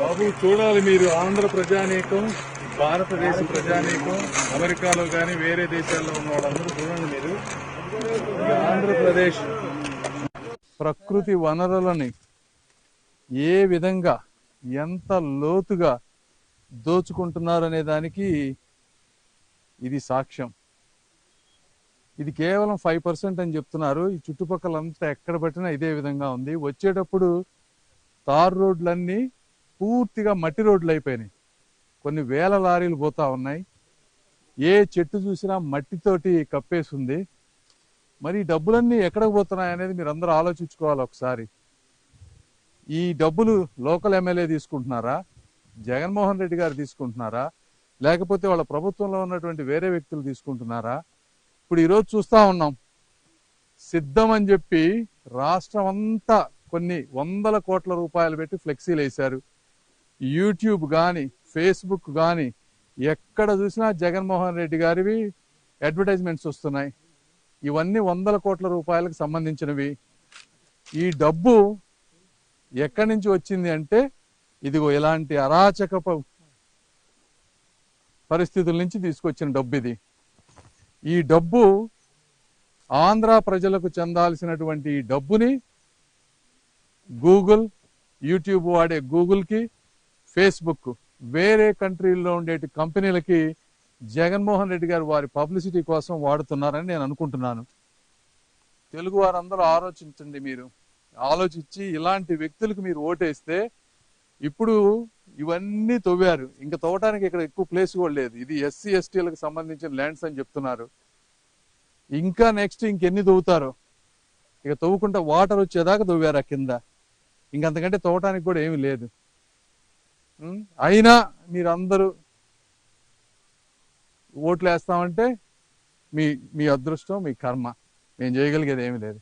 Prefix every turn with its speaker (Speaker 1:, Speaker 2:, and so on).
Speaker 1: బాబు చూడాలి మీరు ఆంధ్ర ప్రజానీకం భారతదేశ ప్రజానీకం అమెరికాలో కానీ వేరే దేశాల్లో ఉన్న వాళ్ళందరూ చూడండి మీరు. ఆంధ్రప్రదేశ్. ప్రకృతి వనరులని ఏ విధంగా ఎంత లోతుగా దోచుకుంటున్నారనే దానికి ఇది సాక్ష్యం. ఇది కేవలం ఫైవ్ పర్సెంట్ అని చెప్తున్నారు. ఈ చుట్టుపక్కల అంతా ఎక్కడ పట్టినా ఇదే విధంగా ఉంది. వచ్చేటప్పుడు తార్ రోడ్లన్నీ పూర్తిగా మట్టి రోడ్లు అయిపోయినాయి కొన్ని వేల లారీలు పోతా ఉన్నాయి. ఏ చెట్టు చూసినా మట్టితోటి కప్పేసి ఉంది మరి ఈ డబ్బులన్నీ ఎక్కడికి పోతున్నాయి అనేది మీరు అందరూ ఆలోచించుకోవాలి ఒకసారి. ఈ డబ్బులు లోకల్ ఎమ్మెల్యే తీసుకుంటున్నారా? జగన్మోహన్ రెడ్డి గారు తీసుకుంటున్నారా? లేకపోతే వాళ్ళ ప్రభుత్వంలో ఉన్నటువంటి వేరే వ్యక్తులు తీసుకుంటున్నారా? ఇప్పుడు ఈరోజు చూస్తా ఉన్నాం. సిద్ధం అని చెప్పి రాష్ట్రం అంతా కొన్ని వందల కోట్ల రూపాయలు పెట్టి ఫ్లెక్సీలు వేశారు. యూట్యూబ్ కానీ ఫేస్బుక్ కానీ ఎక్కడ చూసినా జగన్మోహన్ రెడ్డి గారివి అడ్వర్టైజ్మెంట్స్ వస్తున్నాయి. ఇవన్నీ వందల కోట్ల రూపాయలకు సంబంధించినవి. ఈ డబ్బు ఎక్కడి నుంచి వచ్చింది అంటే ఇదిగో ఇలాంటి అరాచకపు పరిస్థితుల నుంచి తీసుకొచ్చిన డబ్బు ఇది. ఈ డబ్బు ఆంధ్ర ప్రజలకు చెందాల్సినటువంటి ఈ డబ్బుని గూగుల్ యూట్యూబ్ వాడే గూగుల్కి ఫేస్బుక్ వేరే కంట్రీల్లో ఉండే కంపెనీలకి జగన్మోహన్ రెడ్డి గారు వారి పబ్లిసిటీ కోసం వాడుతున్నారని నేను అనుకుంటున్నాను. తెలుగు వారందరూ ఆలోచించండి మీరు. ఆలోచించి ఇలాంటి వ్యక్తులకు మీరు ఓటేస్తే ఇప్పుడు ఇవన్నీ తవ్వారు. ఇంకా తవ్వటానికి ఇక్కడ ఎక్కువ ప్లేస్ కూడా లేదు. ఇది ఎస్సీ ఎస్టీలకు సంబంధించిన ల్యాండ్స్ అని చెప్తున్నారు. ఇంకా నెక్స్ట్ ఇంకెన్ని తవ్వుతారో? ఇక తవ్వుకుంటే వాటర్ వచ్చేదాకా తవ్వారు ఆ కింద. ఇంకంతకంటే తవ్వటానికి కూడా ఏమీ లేదు. అయినా మీరందరూ ఓట్లు వేస్తామంటే మీ మీ అదృష్టం మీ కర్మ. మేము చేయగలిగేది ఏమీ లేదు.